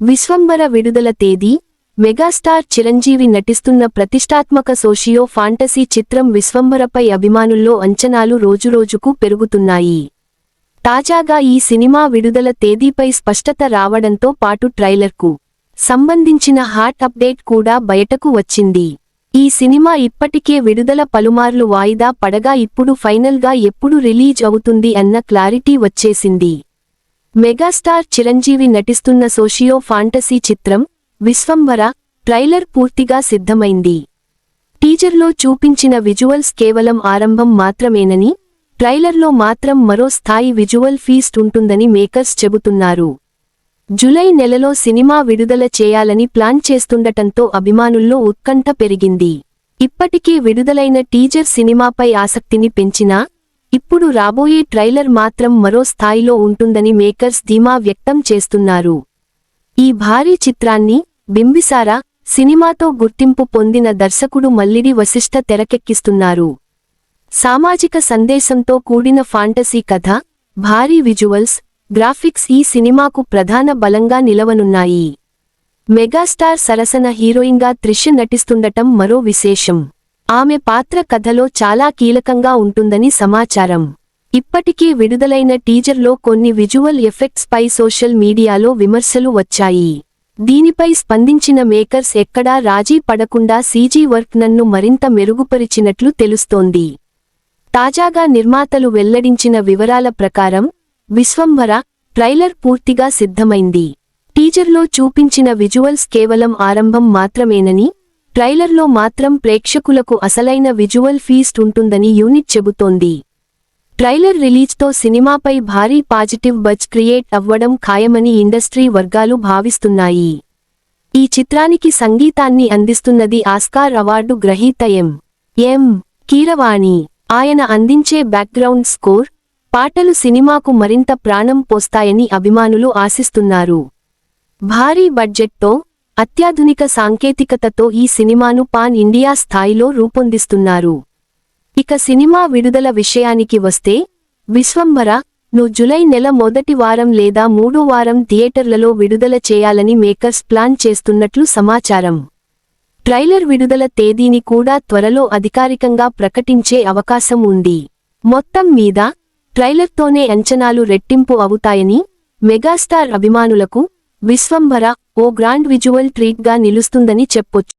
విశ్వంబర విడుదల తేదీ మెగాస్టార్ చిరంజీవి నటిస్తున్న ప్రతిష్టాత్మక సోషియో ఫాంటసీ చిత్రం విశ్వంబరపై అభిమానుల్లో అంచనాలు రోజురోజుకు పెరుగుతున్నాయి. తాజాగా ఈ సినిమా విడుదల తేదీపై స్పష్టత రావడంతో పాటు ట్రైలర్కు సంబంధించిన హాట్ అప్డేట్ కూడా బయటకు వచ్చింది. ఈ సినిమా ఇప్పటికే విడుదల పలుమార్లు వాయిదా పడగా ఇప్పుడు ఫైనల్గా ఎప్పుడు రిలీజ్ అవుతుంది అన్న క్లారిటీ వచ్చేసింది. మెగాస్టార్ చిరంజీవి నటిస్తున్న సోషియో ఫాంటసీ చిత్రం విశ్వంవర ట్రైలర్ పూర్తిగా సిద్ధమైంది. టీజర్లో చూపించిన విజువల్స్ కేవలం ఆరంభం మాత్రమేనని ట్రైలర్లో మాత్రం మరో స్థాయి విజువల్ ఫీస్ట్ ఉంటుందని మేకర్స్ చెబుతున్నారు. జులై నెలలో సినిమా విడుదల చేయాలని ప్లాన్ చేస్తుండటంతో అభిమానుల్లో ఉత్కంఠ పెరిగింది. ఇప్పటికే విడుదలైన టీజర్ సినిమాపై ఆసక్తిని పెంచినా ఇప్పుడు రాబోయే ట్రైలర్ మాత్రం మరో స్థాయిలో ఉంటుందని మేకర్స్ ధీమా వ్యక్తం చేస్తున్నారు. ఈ భారీ చిత్రాన్ని బింబిసారా సినిమాతో గుర్తింపు పొందిన దర్శకుడు మల్లిడి వశిష్ఠ తెరకెక్కిస్తున్నారు. సామాజిక సందేశంతో కూడిన ఫాంటసీ కథ భారీ విజువల్స్ గ్రాఫిక్స్ ఈ సినిమాకు ప్రధాన బలంగా నిలవనున్నాయి. మెగాస్టార్ సరసన హీరోయిన్గా త్రిష నటిస్తుండటం మరో విశేషం. ఆమె పాత్ర కథలో చాలా కీలకంగా ఉంటుందని సమాచారం. ఇప్పటికే విడుదలైన టీజర్లో కొన్ని విజువల్ ఎఫెక్ట్స్ పై సోషల్ మీడియాలో విమర్శలు వచ్చాయి. దీనిపై స్పందించిన మేకర్స్ ఎక్కడా రాజీ పడకుండా సీజీ వర్క్ నన్ను మరింత మెరుగుపరిచినట్లు తెలుస్తోంది. తాజాగా నిర్మాతలు వెల్లడించిన వివరాల ప్రకారం విశ్వంభర ట్రైలర్ పూర్తిగా సిద్ధమైంది. టీజర్లో చూపించిన విజువల్స్ కేవలం ఆరంభం మాత్రమేనని ట్రైలర్లో మాత్రం ప్రేక్షకులకు అసలైన విజువల్ ఫీస్ట్ ఉంటుందని యూనిట్ చెబుతోంది. ట్రైలర్ రిలీజ్తో సినిమాపై భారీ పాజిటివ్ బజ్ క్రియేట్ అవ్వడం ఖాయమని ఇండస్ట్రీ వర్గాలు భావిస్తున్నాయి. ఈ చిత్రానికి సంగీతాన్ని అందిస్తున్నది ఆస్కార్ అవార్డు గ్రహీత ఎం. ఎం. కీరవాణి. ఆయన అందించే బ్యాక్గ్రౌండ్ స్కోర్ పాటలు సినిమాకు మరింత ప్రాణం పోస్తాయని అభిమానులు ఆశిస్తున్నారు. భారీ బడ్జెట్తో అత్యాధునిక సాంకేతికతతో ఈ సినిమాను పాన్ ఇండియా స్థాయిలో రూపొందిస్తున్నారు. ఇక సినిమా విడుదల విషయానికి వస్తే విశ్వంభర ను జులై నెల మొదటి వారం లేదా మూడో వారం థియేటర్లలో విడుదల చేయాలని మేకర్స్ ప్లాన్ చేస్తున్నట్లు సమాచారం. ట్రైలర్ విడుదల తేదీని కూడా త్వరలో అధికారికంగా ప్రకటించే అవకాశం ఉంది. మొత్తం మీద ట్రైలర్తోనే అంచనాలు రెట్టింపు అవుతాయని మెగాస్టార్ అభిమానులకు విశ్వంభర ఓ గ్రాండ్ విజువల్ ట్రీట్గా నిలుస్తుందని చెప్పొచ్చు.